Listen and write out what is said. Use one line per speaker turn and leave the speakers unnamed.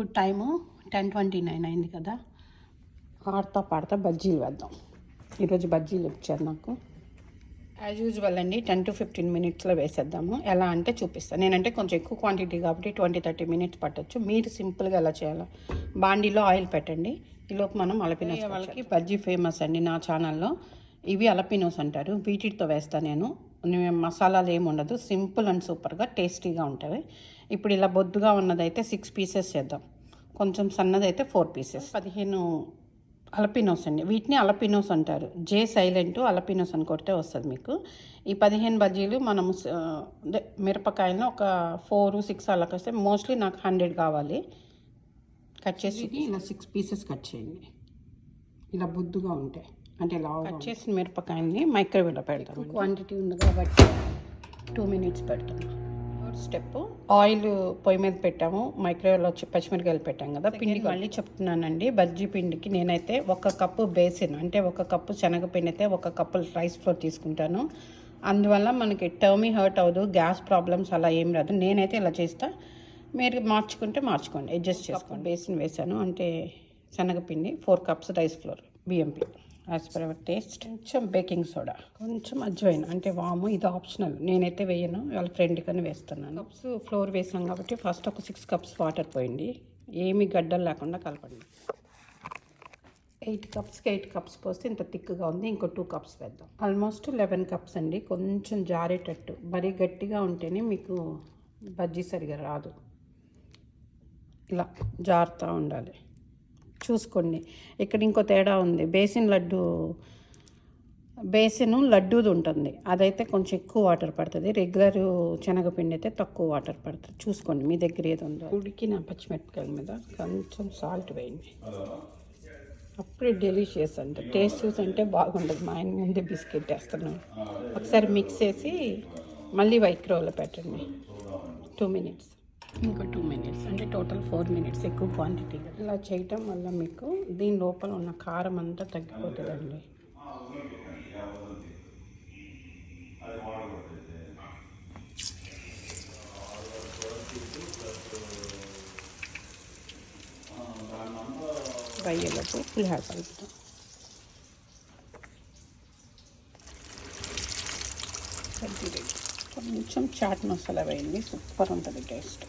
ఇప్పుడు time ten twenty nine అయింది కదా. ఆడుతా పాడుతా బజ్జీలు వేద్దాం. ఈరోజు బజ్జీలు ఇచ్చారు నాకు. యాజ్ యూజువల్ అండి టెన్ టు ఫిఫ్టీన్ మినిట్స్లో వేసేద్దాము. ఎలా అంటే చూపిస్తాను నేనంటే కొంచెం ఎక్కువ క్వాంటిటీ కాబట్టి ట్వంటీ థర్టీ మినిట్స్ పట్టొచ్చు. మీరు సింపుల్గా ఎలా చేయాలో. బాండీలో ఆయిల్ పెట్టండి. ఈలోపు మనం అలపిన వాళ్ళకి బజ్జీ ఫేమస్ అండి నా ఛానల్లో. ఇవి అలపినోస్ అంటారు. వీటితో వేస్తా నేను. మసాలాలు ఏమి ఉండదు. సింపుల్ అండ్ సూపర్గా టేస్టీగా ఉంటాయి ఇప్పుడు ఇలా బొద్దుగా ఉన్నదైతే సిక్స్ పీసెస్ చేద్దాం. కొంచెం సన్నదైతే ఫోర్ పీసెస్ పదిహేను అలపినోస్ అండి. వీటిని అలపినోస్ అంటారు. జే సైలెంట్ అలపినోస్ అని కొడితే వస్తుంది మీకు. ఈ పదిహేను బజ్జీలు మనము స- మిరపకాయలను ఒక ఫోర్ సిక్స్ అలా వస్తే మోస్ట్లీ నాకు హండ్రెడ్ కావాలి. కట్ చేసి ఇలా సిక్స్ పీసెస్ కట్ చేయండి. ఇలా బొద్దుగా ఉంటాయి అంటే కట్ చేసిన మిరపకాయల్ని మైక్రోవేవ్లో పెడతాం క్వాంటిటీ ఉంది కాబట్టి టూ మినిట్స్ పెడతాం థర్డ్ స్టెప్ ఆయిల్ పొయ్యి మీద పెట్టాము. మైక్రోవేవ్లో వచ్చి పచ్చిమిరకాయలు పెట్టాం కదా పిండి మళ్ళీ చెప్తున్నానండి. బజ్జీ పిండికి నేనైతే ఒక కప్పు బేసిన్ అంటే ఒక కప్పు శనగపిండి అయితే ఒక కప్పు రైస్ ఫ్లోర్ తీసుకుంటాను. అందువల్ల మనకి టర్మీ హర్ట్ అవ్వదు గ్యాస్ ప్రాబ్లమ్స్ అలా ఏం రాదు. నేనైతే ఇలా చేస్తా. మీరు మార్చుకుంటే మార్చుకోండి అడ్జస్ట్ చేసుకోండి. బేసిన్ వేసాను అంటే శనగపిండి ఫోర్ కప్స్ రైస్ ఫ్లోర్ బిఎంపి యాజ్ పర్ అవర్ టేస్ట్ కొంచెం బేకింగ్ సోడా కొంచెం అజ్వైన్. అంటే వాము ఇది ఆప్షనల్ నేనైతే వేయను. వాళ్ళ ఫ్రెండ్ కానీ వేస్తున్నాను. కప్స్ ఫ్లోర్ వేసాం కాబట్టి ఫస్ట్ ఒక సిక్స్ కప్స్ వాటర్ పోయింది. ఏమి గడ్డలు లేకుండా కలపండి. ఎయిట్ కప్స్కి ఎయిట్ కప్స్ పోస్తే ఇంత థిక్గా ఉంది. ఇంకో టూ కప్స్ వేద్దాం. ఆల్మోస్ట్ లెవెన్ కప్స్ అండి. కొంచెం జారేటట్టు. మరీ గట్టిగా ఉంటేనే మీకు బజ్జీ సరిగా రాదు. ఇలా జారుతూ ఉండాలి. చూసుకోండి. ఇక్కడ ఇంకో తేడా ఉంది. బేసిన్ లడ్డు బేసిన్ లడ్డూది ఉంటుంది. అదైతే కొంచెం ఎక్కువ వాటర్ పడుతుంది. రెగ్యులర్ శనగపిండి అయితే తక్కువ వాటర్ పడుతుంది. చూసుకోండి మీ దగ్గర ఏది ఉందో. ఉడికిన పచ్చిమిరపకాయల మీద కొంచెం సాల్ట్ వేయండి. అప్పుడే డెలిషియస్ అంట. టేస్ట్ చూసి అంటే బాగుండదు. మా ఆయన ముందే బిస్కెట్ వేస్తున్నాను ఒకసారి మిక్స్ చేసి మళ్ళీ వైక్రోలో పెట్టండి. టూ మినిట్స్ ఇంకో టూ మినిట్స్ అంటే టోటల్ ఫోర్ మినిట్స్ ఎక్కువ క్వాంటిటీ ఇలా చేయటం వల్ల మీకు దీని లోపల ఉన్న కారం అంతా తగ్గిపోతుందండి. రొయ్యలకు పులిహార కలుపుతాం. కొంచెం చాట్ మసాలా వేయండి. సూపర్ ఉంటుంది టేస్ట్.